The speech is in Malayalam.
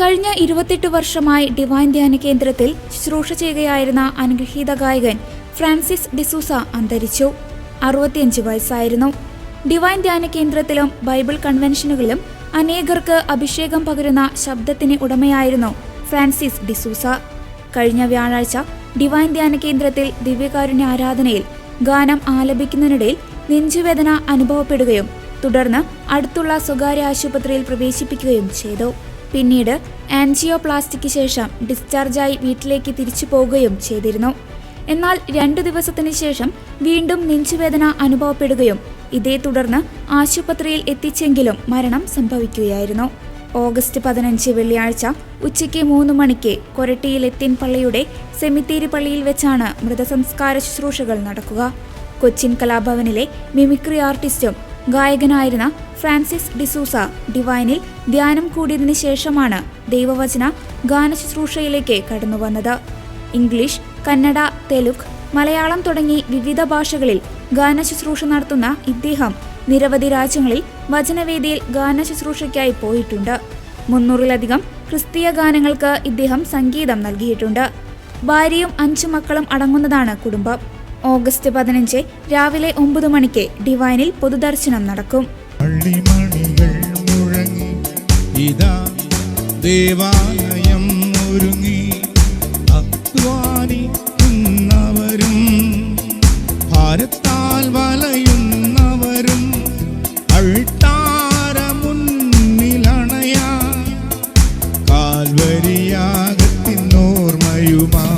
കഴിഞ്ഞ ഇരുപത്തെട്ട് വർഷമായി ഡിവൈൻ ധ്യാന കേന്ദ്രത്തിൽ ശുശ്രൂഷ ചെയ്യുകയായിരുന്ന അനുഗ്രഹീത ഗായകൻ ഫ്രാൻസിസ് ഡിസൂസ അന്തരിച്ചു. അറുപത്തിയഞ്ച് വയസ്സായിരുന്നു. ഡിവൈൻ ധ്യാന കേന്ദ്രത്തിലും ബൈബിൾ കൺവെൻഷനുകളിലും അനേകർക്ക് അഭിഷേകം പകരുന്ന ശബ്ദത്തിന് ഉടമയായിരുന്നു ഫ്രാൻസിസ് ഡിസൂസ. കഴിഞ്ഞ വ്യാഴാഴ്ച ഡിവൈൻ ധ്യാന കേന്ദ്രത്തിൽ ദിവ്യകാരുണ്യ ആരാധനയിൽ ഗാനം ആലപിക്കുന്നതിനിടയിൽ നെഞ്ചുവേദന അനുഭവപ്പെടുകയും തുടർന്ന് അടുത്തുള്ള സ്വകാര്യ ആശുപത്രിയിൽ പ്രവേശിപ്പിക്കുകയും ചെയ്തു. പിന്നീട് ആൻജിയോപ്ലാസ്റ്റിക്ക് ശേഷം ഡിസ്ചാർജായി വീട്ടിലേക്ക് തിരിച്ചു പോകുകയും ചെയ്തിരുന്നു. എന്നാൽ രണ്ടു ദിവസത്തിന് ശേഷം വീണ്ടും നെഞ്ചുവേദന അനുഭവപ്പെടുകയും ഇതേ തുടർന്ന് ആശുപത്രിയിൽ എത്തിച്ചെങ്കിലും മരണം സംഭവിക്കുകയായിരുന്നു. ഓഗസ്റ്റ് പതിനഞ്ച് വെള്ളിയാഴ്ച ഉച്ചയ്ക്ക് മൂന്ന് മണിക്ക് കൊരട്ടിയിൽ എത്തിൻ പള്ളിയുടെ സെമിത്തേരി പള്ളിയിൽ വെച്ചാണ് മൃതസംസ്കാര ശുശ്രൂഷകൾ നടക്കുക. കൊച്ചിൻ കലാഭവനിലെ മിമിക്രി ആർട്ടിസ്റ്റും ഗായകനായിരുന്ന ഫ്രാൻസിസ് ഡിസൂസ ഡിവൈനിൽ ധ്യാനം കൂടിയതിനു ശേഷമാണ് ദൈവവചന ഗാനശുശ്രൂഷയിലേക്ക് കടന്നുവന്നത് ഇംഗ്ലീഷ് കന്നഡ തെലുഗ് മലയാളം തുടങ്ങി വിവിധ ഭാഷകളിൽ ഗാനശുശ്രൂഷ നടത്തുന്ന ഇദ്ദേഹം നിരവധി രാജ്യങ്ങളിൽ വചനവേദിയിൽ ഗാനശുശ്രൂഷയ്ക്കായി പോയിട്ടുണ്ട്. മുന്നൂറിലധികം ക്രിസ്തീയ ഗാനങ്ങൾക്ക് ഇദ്ദേഹം സംഗീതം നൽകിയിട്ടുണ്ട്. ഭാര്യയും അഞ്ചു മക്കളും അടങ്ങുന്നതാണ് കുടുംബം. ഓഗസ്റ്റ് പതിനഞ്ച് രാവിലെ ഒമ്പത് മണിക്ക് ഡിവൈനിൽ പൊതുദർശനം നടക്കും. ഇതാ വലയുന്നവരും കാൽവരിയാ